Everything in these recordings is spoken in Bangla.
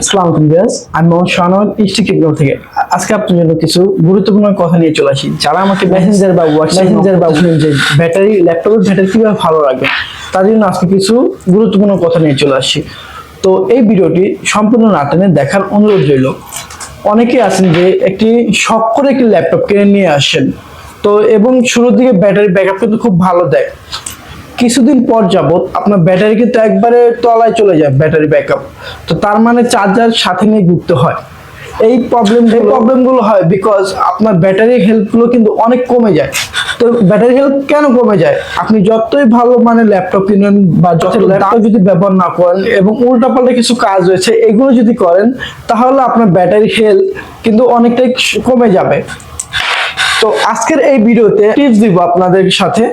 আসসালামু আলাইকুম আমি মোহাম্মদ শাহনওয়াজ টেকনোলজি থেকে। আজকে আপনার জন্য কিছু গুরুত্বপূর্ণ কথা নিয়ে চলে আসি। যারা আমাকে মেসেঞ্জার বা মেসেঞ্জার বা ব্যাটারি ল্যাপটপের ব্যাটারি কীভাবে ভালো রাখবে তার জন্য আজকে কিছু গুরুত্বপূর্ণ কথা নিয়ে চলে আসি। তো এই ভিডিওটি সম্পূর্ণ না টেনে দেখার অনুরোধ রইল। অনেকে আছেন যে একটি শখ করে একটি ল্যাপটপ কিনে নিয়ে আসেন। তো এবং শুরুর দিকে ব্যাটারি ব্যাকআপ কিন্তু খুব ভালো দেয়। কিছুদিন পর যাবত আপনার ব্যাটারি কিন্তু একবারে তলায় চলে যায় ব্যাটারি ব্যাকআপ। তো তার মানে চার্জার সাথে নিয়ে ঘুরতে হয়। এই প্রবলেম এই প্রবলেমগুলো হয় বিকজ আপনার ব্যাটারি হেলথগুলো কিন্তু অনেক কমে যায়। তো ব্যাটারি হেলথ কেন কমে যায়? আপনি যতই ভালো মানে ল্যাপটপ কিনেন বা যত ল্যাপটপ যদি ব্যবহার না করেন এবং উল্টাপাল্টা কিছু কাজ রয়েছে এগুলো যদি করেন তাহলে আপনার ব্যাটারি হেলথ কিন্তু অনেকটাই কমে যাবে। তো আজকের এই ভিডিওতে টিপস দিব আপনাদের সাথে।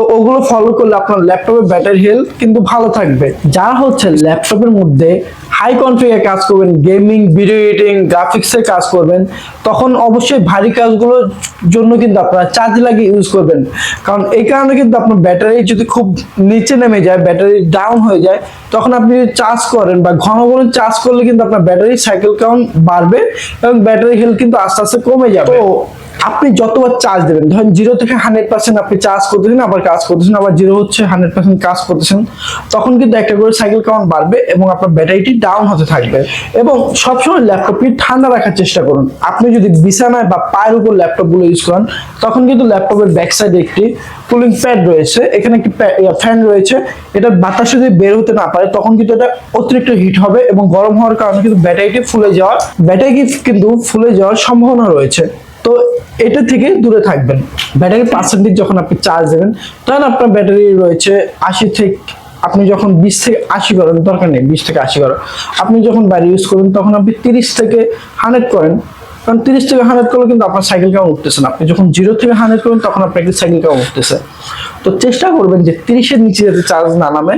তো ওগুলো ফলো করলে আপনার ল্যাপটপের ব্যাটারি হেলথ কিন্তু ভালো থাকবে। যারা হচ্ছে ল্যাপটপের মধ্যে হাই কনফিগে কাজ করবেন গেমিং ভিডিও এডিটিং গ্রাফিক্সের কাজ করবেন, তখন অবশ্যই ভারী কাজগুলোর জন্য কিন্তু আপনারা চার্জ লাগিয়ে ইউজ করবেন। কারণ এই কারণে কিন্তু আপনার ব্যাটারি যদি খুব নিচে নেমে যায় ব্যাটারি ডাউন হয়ে যায়, তখন আপনি যদি চার্জ করেন বা ঘন ঘন চার্জ করলে কিন্তু আপনার ব্যাটারি সাইকেল কাউন্ট বাড়বে এবং ব্যাটারি হেলথ কিন্তু আস্তে আস্তে কমে যাবে। তো আপনি যতবার চার্জ দেবেন, ধরেন জিরো থেকে হান্ড্রেড পার্সেন্ট আপনি চার্জ করতেছেন, আবার কাজ করতেছেন, আবার জিরো হচ্ছে হান্ড্রেড পার্সেন্ট কাজ করতেছেন, তখন কিন্তু একটা করে সাইকেল কাউন্ট বাড়বে এবং আপনার ব্যাটারিটি ডাউন হতে থাকবে। এবং সবসময় ল্যাপটপটি ঠান্ডা রাখার চেষ্টা করুন। আপনি যদি বিছানায় বা পায়ের উপর ল্যাপটপগুলো ইউজ করেন, তখন কিন্তু ল্যাপটপের ব্যাক সাইডে একটি কুলিং প্যাড রয়েছে, এখানে একটি ফ্যান রয়েছে, এটা বাতাস যদি বের হতে না পারে, তখন কিন্তু এটা অতিরিক্ত হিট হবে এবং গরম হওয়ার কারণে কিন্তু ব্যাটারিটি ফুলে যাওয়ার ব্যাটারি কিন্তু ফুলে যাওয়ার সম্ভাবনা রয়েছে। এটা থেকে দূরে থাকবেন। ব্যাটারি পার্সেন্টেজ যখন আপনি চার্জ দেবেন, তখন আপনার ব্যাটারি রয়েছে আশি থেকে, আপনি যখন বিশ থেকে আশি করেন, দরকার নেই, বিশ থেকে আশি করেন আপনি যখন বাইরে ইউজ করবেন, তখন আপনি তিরিশ থেকে হান্ড্রেড করেন। কারণ তিরিশ থেকে হান্ড্রেড করলে কিন্তু আপনার সাইকেল কেমন উঠতেছে না। আপনি যখন জিরো থেকে হান্ড্রেড করবেন তখন আপনার একটি সাইকেল কেমন উঠতেছে। তো চেষ্টা করবেন যে তিরিশের নিচে যাতে চার্জ না নামে।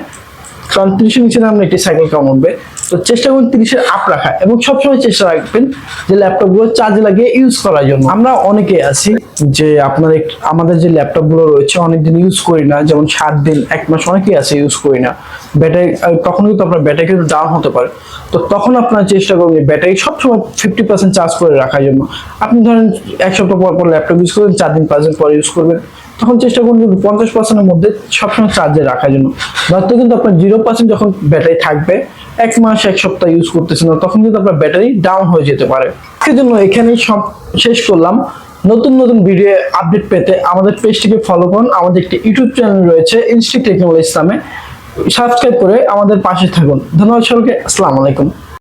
কারণ তিরিশের নিচে নামলে একটি সাইকেল কেমন উঠবে? তো চেষ্টা করুন তিরিশের আপ রাখা এবং সবসময় চেষ্টা রাখবেন যে ল্যাপটপগুলো চার্জ লাগিয়ে ইউজ করার জন্য। আমরা অনেকে আছি যে আপনার আমাদের যে ল্যাপটপগুলো রয়েছে অনেকদিন ইউজ করি না, যেমন সাত দিন, এক মাস অনেকেই আছে ইউজ করি না। ব্যাটারি তখন কিন্তু আপনার ব্যাটারি কিন্তু ডাউন হতে পারে। তো তখন আপনার চেষ্টা করবেন ব্যাটারি সবসময় ফিফটি পার্সেন্ট চার্জ করে রাখার জন্য। আপনি ধরেন এক সপ্তাহ পর পর ল্যাপটপ ইউজ করবেন, চার দিন, পাঁচ দিন পরে ইউজ করবেন। তখন চেষ্টা করুন পঞ্চাশ পার্সেন্টের মধ্যে সবসময় চার্জে রাখার জন্য। নয়তো কিন্তু আপনার জিরো পার্সেন্ট যখন ব্যাটারি থাকবে, এক মাস, এক সপ্তাহ ইউজ করতেছেন না, তখন কিন্তু আপনার ব্যাটারি ডাউন হয়ে যেতে পারে। সেই জন্য এখানেই সব শেষ করলাম। নতুন নতুন ভিডিও আপডেট পেতে আমাদের পেজটিকে ফলো করুন। আমাদের একটি ইউটিউব চ্যানেল রয়েছে ইনস্টিক টেকনোলজি ইসলামে সাবস্ক্রাইব করে আমাদের পাশে থাকুন। ধন্যবাদ সকলকে আসসালামু আলাইকুম।